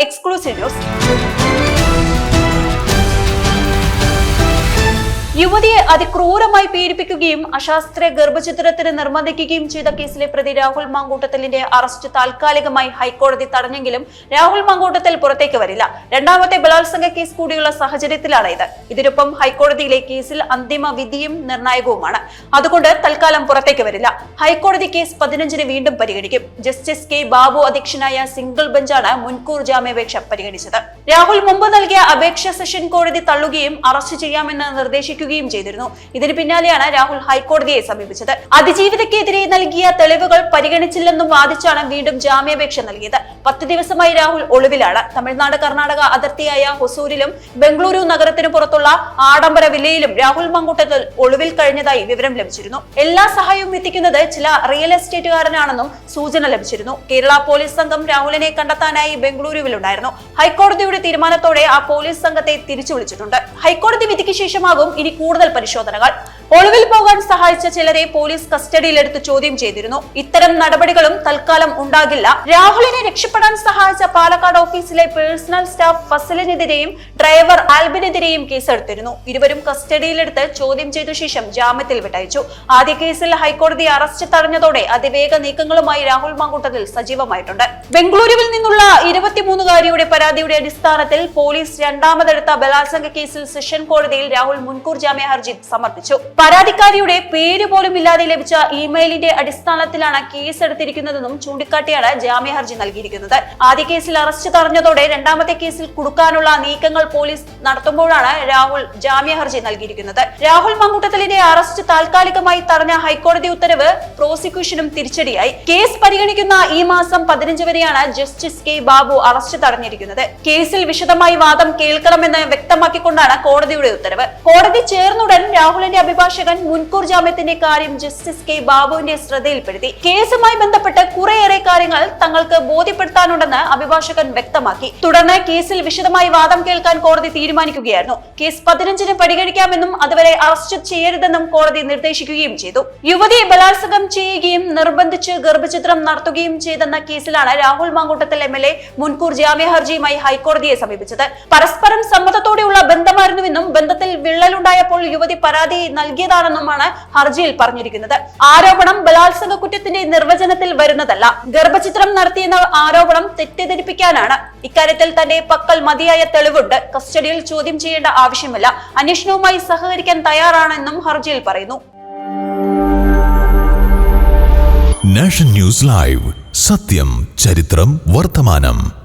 Exclusive news. യുവതിയെ അതിക്രൂരമായി പീഡിപ്പിക്കുകയും അശാസ്ത്ര ഗർഭചിത്രത്തിന് നിർബന്ധിക്കുകയും ചെയ്ത കേസിലെ പ്രതി രാഹുൽ മാങ്കൂട്ടത്തലിന്റെ അറസ്റ്റ് താൽക്കാലികമായി ഹൈക്കോടതി തടഞ്ഞെങ്കിലും രാഹുൽ മാങ്കൂട്ടത്തിൽ പുറത്തേക്ക് വരില്ല. രണ്ടാമത്തെ ബലാത്സംഗ കേസ് കൂടിയുള്ള സാഹചര്യത്തിലാണ് ഇത് ഇതിനൊപ്പം ഹൈക്കോടതിയിലെ കേസിൽ അന്തിമ വിധിയും നിർണായകവുമാണ്. അതുകൊണ്ട് തൽക്കാലം പുറത്തേക്ക് വരില്ല. ഹൈക്കോടതി കേസ് പതിനഞ്ചിന് വീണ്ടും പരിഗണിക്കും. ജസ്റ്റിസ് കെ ബാബു അധ്യക്ഷനായ സിംഗിൾ ബെഞ്ചാണ് മുൻകൂർ ജാമ്യാപേക്ഷ പരിഗണിച്ചത്. രാഹുൽ മുമ്പ് നൽകിയ അപേക്ഷ സെഷൻ കോടതി തള്ളുകയും അറസ്റ്റ് ചെയ്യാമെന്ന് നിർദ്ദേശിക്കുകയും ചെയ്തിരുന്നു. ഇതിന് പിന്നാലെയാണ് രാഹുൽ ഹൈക്കോടതിയെ സമീപിച്ചത്. അതിജീവിതക്കെതിരെ നൽകിയ തെളിവുകൾ പരിഗണിച്ചില്ലെന്നും വാദിച്ചാണ് വീണ്ടും ജാമ്യാപേക്ഷ നൽകിയത്. പത്ത് ദിവസമായി രാഹുൽ ഒളിവിലാണ്. തമിഴ്നാട് കർണാടക അതിർത്തിയായ ഹൊസൂരിലും ബംഗളൂരു നഗരത്തിനു പുറത്തുള്ള ആഡംബര വില്ലയിലും രാഹുൽ മങ്കൂട്ടത്തിൽ ഒളിവിൽ കഴിഞ്ഞതായി വിവരം ലഭിച്ചിരുന്നു. എല്ലാ സഹായവും എത്തിക്കുന്നത് ചില റിയൽ എസ്റ്റേറ്റുകാരനാണെന്നും സൂചന ലഭിച്ചിരുന്നു. കേരള പോലീസ് സംഘം രാഹുലിനെ കണ്ടെത്താനായി ബംഗളൂരുവിലുണ്ടായിരുന്നു. ഹൈക്കോടതിയുടെ തീരുമാനത്തോടെ ആ പോലീസ് സംഘത്തെ തിരിച്ചു വിളിച്ചിട്ടുണ്ട് ഹൈക്കോടതി വിധിക്ക് ശേഷമാകും ഇനി കൂടുതൽ പരിശോധനകൾ. ഒളിവിൽ പോകാൻ സഹായിച്ച ചിലരെ പോലീസ് കസ്റ്റഡിയിലെടുത്ത് ചോദ്യം ചെയ്തിരുന്നു. ഇത്തരം നടപടികളും തൽക്കാലം ഉണ്ടാകില്ല. രാഹുലിനെ രക്ഷപ്പെടാൻ സഹായിച്ച പാലക്കാട് ഓഫീസിലെ പേഴ്സണൽ സ്റ്റാഫ് ഫസലിനെതിരെയും ഡ്രൈവർ ആൽബിനെതിരെയും കേസെടുത്തിരുന്നു. ഇരുവരും കസ്റ്റഡിയിലെടുത്ത് ചോദ്യം ചെയ്ത ശേഷം ജാമ്യത്തിൽ വിട്ടയച്ചു. ആദ്യ കേസിൽ ഹൈക്കോടതി അറസ്റ്റ് തടഞ്ഞതോടെ അതിവേഗ നീക്കങ്ങളുമായി രാഹുൽ മാങ്കൂട്ടത്തിൽ സജീവമായിട്ടുണ്ട്. ബംഗളൂരുവിൽ നിന്നുള്ള ഇരുപത്തിമൂന്നുകാരിയുടെ പരാതിയുടെ അടിസ്ഥാനത്തിൽ പോലീസ് രണ്ടാമതെടുത്ത ബലാത്സംഗ കേസിൽ സെഷൻ കോടതിയിൽ രാഹുൽ മുൻകൂർ ജാമ്യ ഹർജി സമർപ്പിച്ചു. പരാതിക്കാരിയുടെ പേര് പോലും ഇല്ലാതെ ലഭിച്ച ഇമെയിലിന്റെ അടിസ്ഥാനത്തിലാണ് കേസ് എടുത്തിരിക്കുന്നതെന്നും ചൂണ്ടിക്കാട്ടിയാണ് ജാമ്യ ഹർജി നൽകിയിരിക്കുന്നത്. ആദ്യ കേസിൽ അറസ്റ്റ് തടഞ്ഞതോടെ രണ്ടാമത്തെ കേസിൽ കുടുക്കാനുള്ള നീക്കങ്ങൾ പോലീസ് നടത്തുമ്പോഴാണ് രാഹുൽ ജാമ്യ ഹർജി നൽകിയിരിക്കുന്നത്. രാഹുൽ മമ്മൂട്ടത്തലിന്റെ അറസ്റ്റ് താൽക്കാലികമായി തടഞ്ഞ ഹൈക്കോടതി ഉത്തരവ് പ്രോസിക്യൂഷനും തിരിച്ചടിയായി. കേസ് പരിഗണിക്കുന്ന ഈ മാസം പതിനഞ്ച് വരെയാണ് ജസ്റ്റിസ് കെ ബാബു അറസ്റ്റ് തടഞ്ഞിരിക്കുന്നത്. കേസിൽ വിശദമായി വാദം കേൾക്കണമെന്ന് വ്യക്തമാക്കിക്കൊണ്ടാണ് കോടതിയുടെ ഉത്തരവ്. കോടതി ചേർന്നുടൻ രാഹുലിന്റെ അഭിഭാഷകൻ മുൻകൂർ ജാമ്യത്തിന്റെ കാര്യം ജസ്റ്റിസ് കെ ബാബുവിന്റെ ശ്രദ്ധയിൽപ്പെടുത്തി. കേസുമായി ബന്ധപ്പെട്ട് കുറേയേറെ കാര്യങ്ങൾ തങ്ങൾക്ക് ബോധ്യപ്പെടുത്താനുണ്ടെന്ന് അഭിഭാഷകൻ വ്യക്തമാക്കി. തുടർന്ന് കേസിൽ വിശദമായി വാദം കേൾക്കാൻ കോടതി തീരുമാനിക്കുകയായിരുന്നു. കേസ് പതിനഞ്ചിന് പരിഗണിക്കാമെന്നും അതുവരെ അറസ്റ്റ് ചെയ്യരുതെന്നും കോടതി നിർദ്ദേശിക്കുകയും ചെയ്തു. യുവതിയെ ബലാത്സംഗം ചെയ്യുകയും നിർബന്ധിച്ച് ഗർഭചിത്രം നടത്തുകയും ചെയ്തെന്ന കേസിലാണ് Rahul Mankoottathil M L A മുൻകൂർ ജാമ്യ ഹർജിയുമായി ഹൈക്കോടതിയെ സമീപിച്ചത്. പരസ്പരം സമ്മതത്തോടെയുള്ള ബന്ധമായിരുന്നുവെന്നും ബന്ധത്തിൽ വിള്ളലുണ്ടായപ്പോൾ യുവതി പരാതി നൽകിയതാണെന്നുമാണ് ഹർജിയിൽ പറഞ്ഞിരിക്കുന്നത്. ആരോപണം ബലാത്സംഗ കുറ്റത്തിന്റെ നിർവചനത്തിൽ വരുന്നതല്ല. ഗർഭചിത്രം നടത്തിയെന്ന ആരോപണം തെറ്റിദ്ധരിപ്പിക്കാനാണ്. ഇക്കാര്യത്തിൽ തന്റെ പക്കൽ മതിയായ തെളിവുണ്ട്. കസ്റ്റഡിയിൽ ചോദ്യം ചെയ്യേണ്ട ആവശ്യമില്ല. അന്വേഷണവുമായി സഹകരിക്കാൻ തയ്യാറാണെന്നും ഹർജിയിൽ പറയുന്നു. National news live. സത്യം ചരിത്രം വർത്തമാനം.